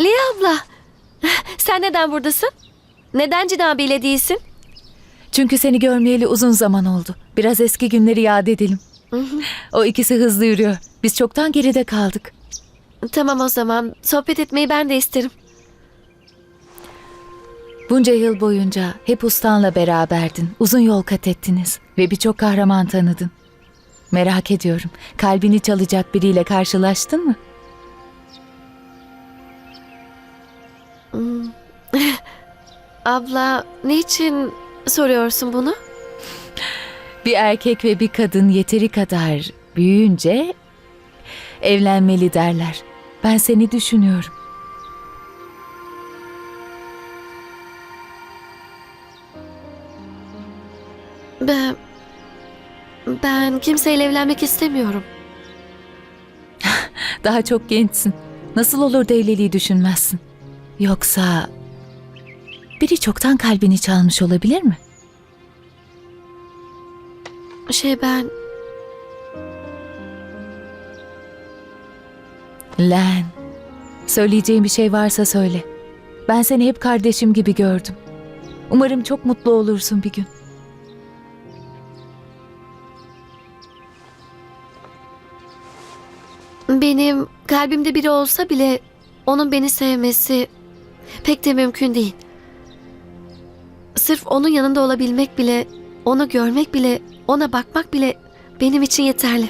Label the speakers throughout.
Speaker 1: Liya abla. Sen neden buradasın? Neden Cin abiyle değilsin?
Speaker 2: Çünkü seni görmeyeli uzun zaman oldu. Biraz eski günleri yad edelim. o ikisi hızlı yürüyor. Biz çoktan geride kaldık.
Speaker 1: Tamam o zaman. Sohbet etmeyi ben de isterim.
Speaker 2: Bunca yıl boyunca hep ustanla beraberdin. Uzun yol kat ettiniz ve birçok kahraman tanıdın. Merak ediyorum. Kalbini çalacak biriyle karşılaştın mı?
Speaker 1: Abla, niçin soruyorsun bunu?
Speaker 2: Bir erkek ve bir kadın yeteri kadar büyüyünce evlenmeli derler. Ben seni düşünüyorum.
Speaker 1: Ben... Ben kimseyle evlenmek istemiyorum.
Speaker 2: Daha çok gençsin. Nasıl olur da evliliği düşünmezsin? Yoksa biri çoktan kalbini çalmış olabilir mi?
Speaker 1: Şey ben...
Speaker 2: Len, söyleyeceğim bir şey varsa söyle. Ben seni hep kardeşim gibi gördüm. Umarım çok mutlu olursun bir gün.
Speaker 1: Benim kalbimde biri olsa bile onun beni sevmesi pek de mümkün değil. Sırf onun yanında olabilmek bile, onu görmek bile, ona bakmak bile benim için yeterli.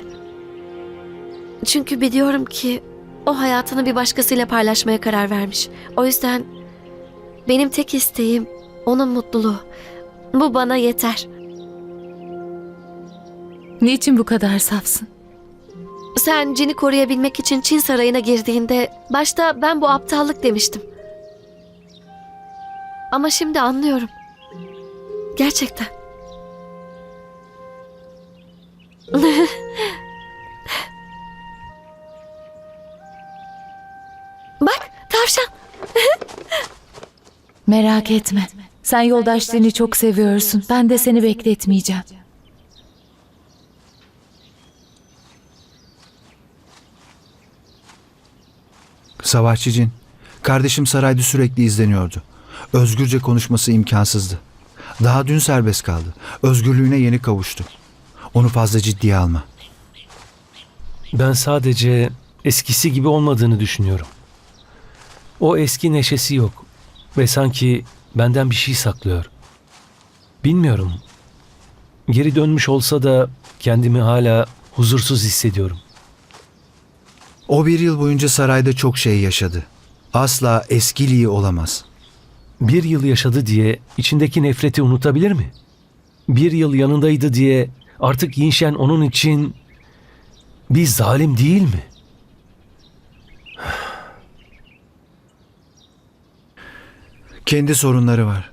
Speaker 1: Çünkü biliyorum ki o hayatını bir başkasıyla paylaşmaya karar vermiş. O yüzden benim tek isteğim onun mutluluğu. Bu bana yeter.
Speaker 2: Niçin bu kadar safsın?
Speaker 1: Sen Cin'i koruyabilmek için Çin sarayına girdiğinde başta ben bu aptallık demiştim. Ama şimdi anlıyorum. Gerçekten. Bak tavşan.
Speaker 2: Merak etme. Sen yoldaşlarını çok seviyorsun. Ben de seni bekletmeyeceğim.
Speaker 3: Savaşçı Cin, kardeşim sarayda sürekli izleniyordu. Özgürce konuşması imkansızdı. Daha dün serbest kaldı. Özgürlüğüne yeni kavuştu. Onu fazla ciddiye alma.
Speaker 4: Ben sadece eskisi gibi olmadığını düşünüyorum. O eski neşesi yok ve sanki benden bir şey saklıyor. Bilmiyorum. Geri dönmüş olsa da kendimi hala huzursuz hissediyorum.
Speaker 3: O bir yıl boyunca sarayda çok şey yaşadı. Asla eskiliği olamaz.
Speaker 4: Bir yıl yaşadı diye içindeki nefreti unutabilir mi? Bir yıl yanındaydı diye artık Yinşen onun için bir zalim değil mi?
Speaker 3: Kendi sorunları var.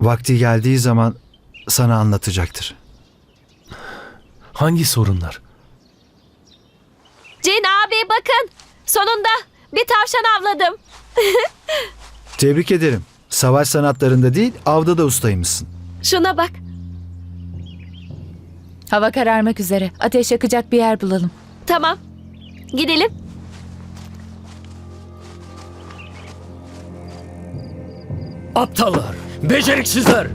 Speaker 3: Vakti geldiği zaman sana anlatacaktır.
Speaker 4: Hangi sorunlar?
Speaker 1: Cin abi bakın. Sonunda bir tavşan avladım.
Speaker 3: Tebrik ederim. Savaş sanatlarında değil, avda da ustaymışsın.
Speaker 1: Şuna bak.
Speaker 2: Hava kararmak üzere. Ateş yakacak bir yer bulalım.
Speaker 1: Tamam. Gidelim.
Speaker 5: Aptallar, beceriksizler.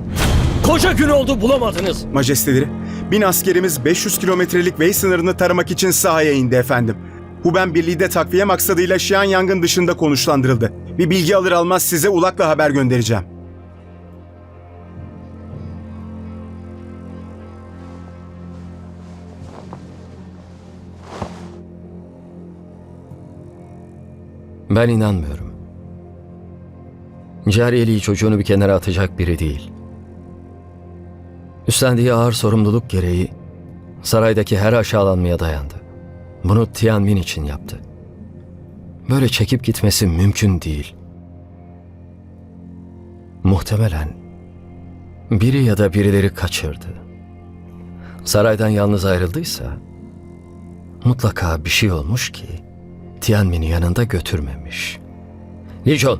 Speaker 5: Koca gün oldu bulamadınız.
Speaker 6: Majesteleri, bin askerimiz 500 kilometrelik Vey sınırını taramak için sahaya indi efendim. Huben Birliği de takviye maksadıyla Şianyang'ın dışında konuşlandırıldı. Bir bilgi alır almaz size ulakla haber göndereceğim.
Speaker 5: Ben inanmıyorum. Cariyeliği çocuğunu bir kenara atacak biri değil. Üstlendiği ağır sorumluluk gereği saraydaki her aşağılanmaya dayandı. Bunu Tianmin için yaptı. Böyle çekip gitmesi mümkün değil. Muhtemelen biri ya da birileri kaçırdı. Saraydan yalnız ayrıldıysa mutlaka bir şey olmuş ki Tianmin'i yanında götürmemiş. Lijon,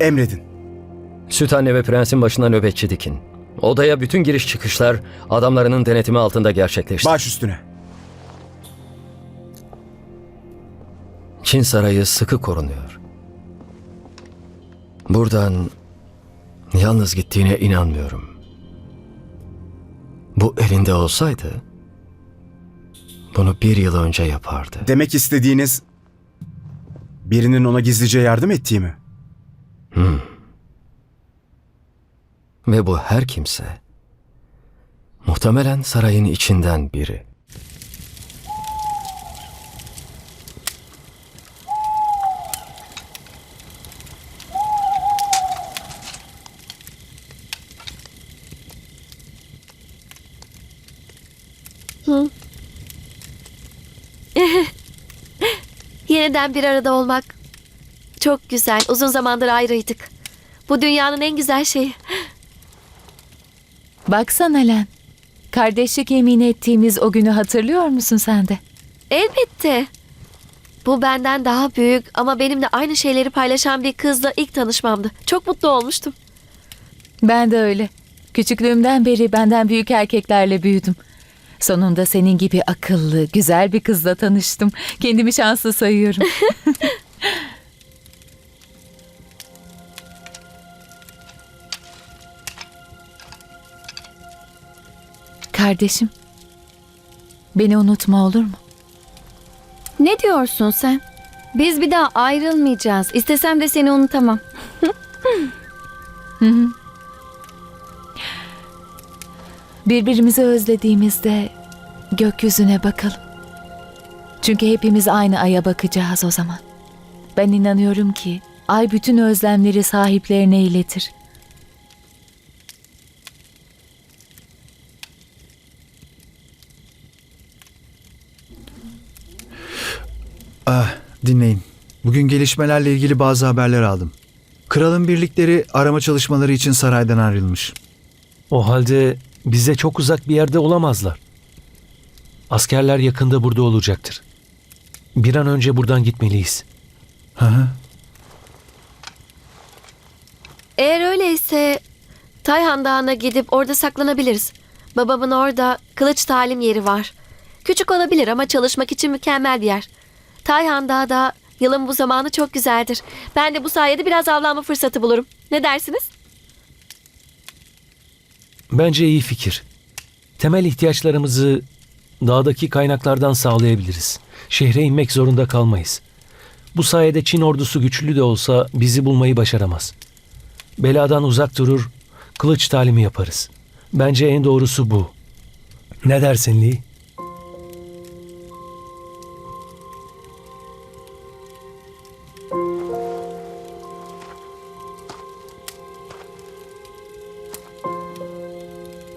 Speaker 6: Emredin.
Speaker 5: süt anne ve prensin başına nöbetçi dikin. Odaya bütün giriş çıkışlar adamlarının denetimi altında gerçekleşti.
Speaker 6: Baş üstüne.
Speaker 5: Çin sarayı sıkı korunuyor. Buradan yalnız gittiğine inanmıyorum. Bu elinde olsaydı bunu bir yıl önce yapardı.
Speaker 6: Demek istediğiniz birinin ona gizlice yardım ettiği mi?
Speaker 5: Ve bu her kimse muhtemelen sarayın içinden biri.
Speaker 1: Yeniden bir arada olmak çok güzel. Uzun zamandır ayrıydık. Bu dünyanın en güzel şeyi.
Speaker 2: Baksana Len. Kardeşlik yemin ettiğimiz o günü hatırlıyor musun sen de?
Speaker 1: Elbette. Bu benden daha büyük ama benimle aynı şeyleri paylaşan bir kızla ilk tanışmamdı. Çok mutlu olmuştum.
Speaker 2: Ben de öyle. Küçüklüğümden beri benden büyük erkeklerle büyüdüm. Sonunda senin gibi akıllı, güzel bir kızla tanıştım. Kendimi şanslı sayıyorum. Kardeşim, beni unutma olur mu?
Speaker 7: Ne diyorsun sen? Biz bir daha ayrılmayacağız. İstesem de seni unutamam.
Speaker 2: Birbirimizi özlediğimizde gökyüzüne bakalım. Çünkü hepimiz aynı aya bakacağız o zaman. Ben inanıyorum ki ay bütün özlemleri sahiplerine iletir.
Speaker 3: Ah, dinleyin. Bugün gelişmelerle ilgili bazı haberler aldım. Kralın birlikleri arama çalışmaları için saraydan ayrılmış.
Speaker 4: O halde bize çok uzak bir yerde olamazlar. Askerler yakında burada olacaktır. Bir an önce buradan gitmeliyiz.
Speaker 3: Hı hı.
Speaker 1: Eğer öyleyse Tayhan Dağı'na gidip orada saklanabiliriz. Babamın orada kılıç talim yeri var. Küçük olabilir ama çalışmak için mükemmel bir yer. Tayhan Dağı da yılın bu zamanı çok güzeldir. Ben de bu sayede biraz avlanma fırsatı bulurum. Ne dersiniz?
Speaker 4: Bence iyi fikir. Temel ihtiyaçlarımızı dağdaki kaynaklardan sağlayabiliriz. Şehre inmek zorunda kalmayız. Bu sayede Çin ordusu güçlü de olsa bizi bulmayı başaramaz. Beladan uzak durur, kılıç talimi yaparız. Bence en doğrusu bu. Ne dersin Lee?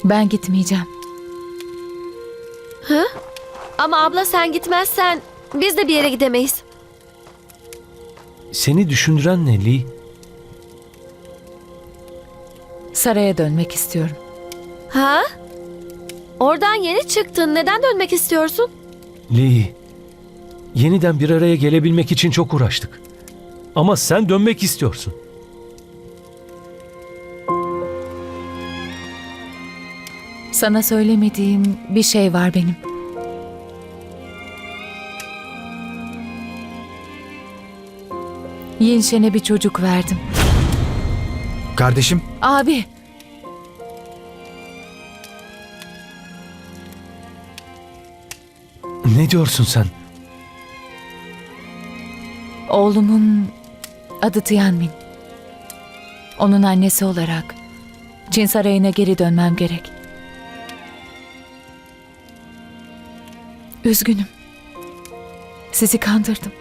Speaker 2: Ben gitmeyeceğim.
Speaker 1: Ama abla sen gitmezsen biz de bir yere gidemeyiz.
Speaker 4: Seni düşündüren ne Lee?
Speaker 2: Saraya dönmek istiyorum.
Speaker 1: Ha? Oradan yeni çıktın. Neden dönmek istiyorsun?
Speaker 4: Lee, yeniden bir araya gelebilmek için çok uğraştık. Ama sen dönmek istiyorsun.
Speaker 2: Sana söylemediğim bir şey var benim. Yinşen'e bir çocuk verdim.
Speaker 3: Kardeşim,
Speaker 2: Abi,
Speaker 4: Ne diyorsun sen?
Speaker 2: oğlumun adı Tianmin. Onun annesi olarak Çin sarayına geri dönmem gerek. Üzgünüm. Sizi kandırdım.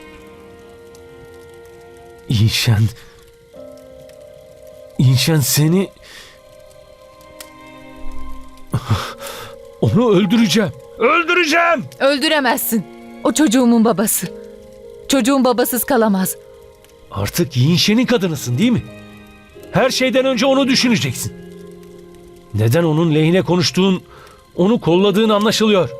Speaker 4: İnşen... İnşen seni... Onu öldüreceğim. Öldüreceğim!
Speaker 2: Öldüremezsin. O çocuğumun babası. Çocuğum babasız kalamaz.
Speaker 4: Artık Yinşen'in kadınısın değil mi? Her şeyden önce onu düşüneceksin. Neden onun lehine konuştuğun, onu kolladığın anlaşılıyor.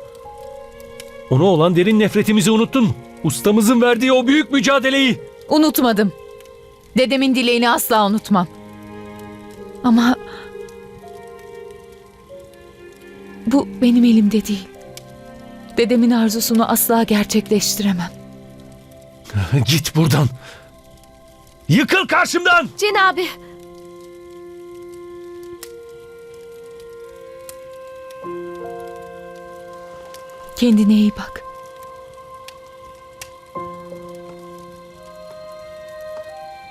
Speaker 4: Ona olan derin nefretimizi unuttun mu? Ustamızın verdiği o büyük mücadeleyi.
Speaker 2: Unutmadım. Dedemin dileğini asla unutmam. Ama bu benim elimde değil. Dedemin arzusunu asla gerçekleştiremem.
Speaker 4: Git buradan. Yıkıl karşımdan!
Speaker 1: Cin abi.
Speaker 2: Kendine iyi bak.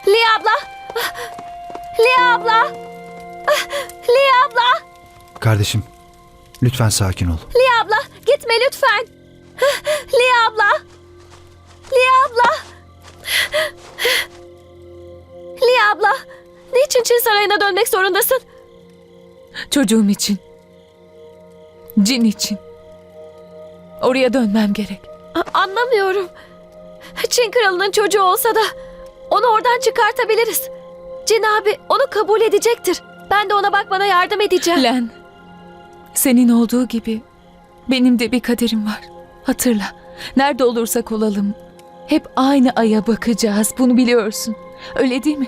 Speaker 1: Liya abla. Liya abla. Liya abla.
Speaker 3: Kardeşim, lütfen sakin ol.
Speaker 1: Liya abla. Gitme lütfen. Liya abla. Liya abla. Liya abla. Niçin Çin Sarayı'na dönmek zorundasın?
Speaker 2: Çocuğum için. Cin için. Oraya dönmem gerek.
Speaker 1: A- anlamıyorum. Çin kralının çocuğu olsa da onu oradan çıkartabiliriz. Cin abi onu kabul edecektir. Ben de ona bakmana yardım edeceğim.
Speaker 2: Len, senin olduğu gibi benim de bir kaderim var. Hatırla, nerede olursak olalım hep aynı aya bakacağız. Bunu biliyorsun. Öyle değil mi?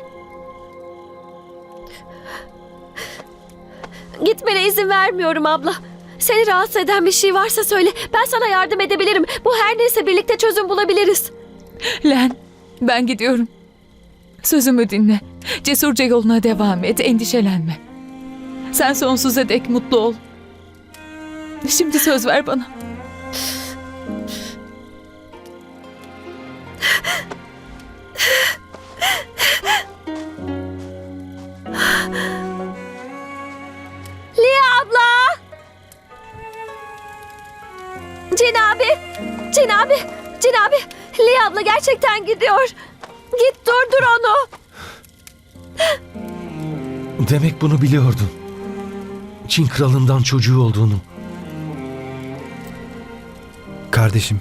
Speaker 1: Gitmene izin vermiyorum abla. Seni rahatsız eden bir şey varsa söyle. Ben sana yardım edebilirim. Bu her neyse birlikte çözüm bulabiliriz.
Speaker 2: Len, ben gidiyorum. Sözümü dinle. Cesurca yoluna devam et, endişelenme. Sen sonsuza dek mutlu ol. Şimdi söz ver bana.
Speaker 1: Cin abi! Cin abi! Cin abi! Liya abla gerçekten gidiyor. Git durdur onu.
Speaker 4: Demek bunu biliyordun. Çin kralından çocuğu olduğunu.
Speaker 3: Kardeşim,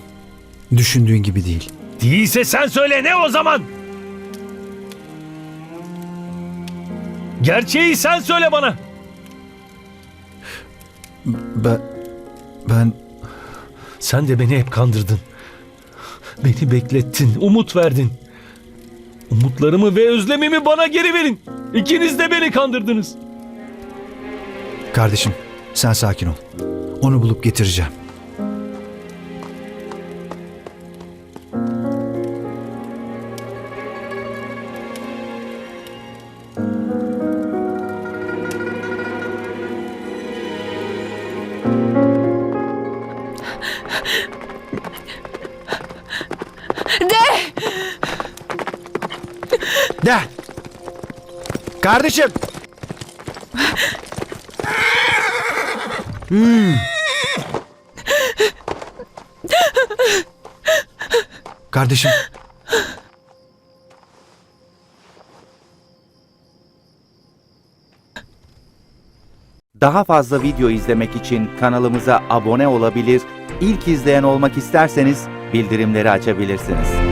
Speaker 3: düşündüğün gibi değil.
Speaker 4: Değilse sen söyle ne o zaman? Gerçeği sen söyle bana.
Speaker 3: Ben, ben
Speaker 4: Sen de beni hep kandırdın. Beni beklettin, umut verdin. Umutlarımı ve özlemimi bana geri verin. İkiniz de beni kandırdınız.
Speaker 3: kardeşim, sen sakin ol. Onu bulup getireceğim. Kardeşim! Hmm. Kardeşim.
Speaker 8: Daha fazla video izlemek için kanalımıza abone olabilir, ilk izleyen olmak isterseniz bildirimleri açabilirsiniz.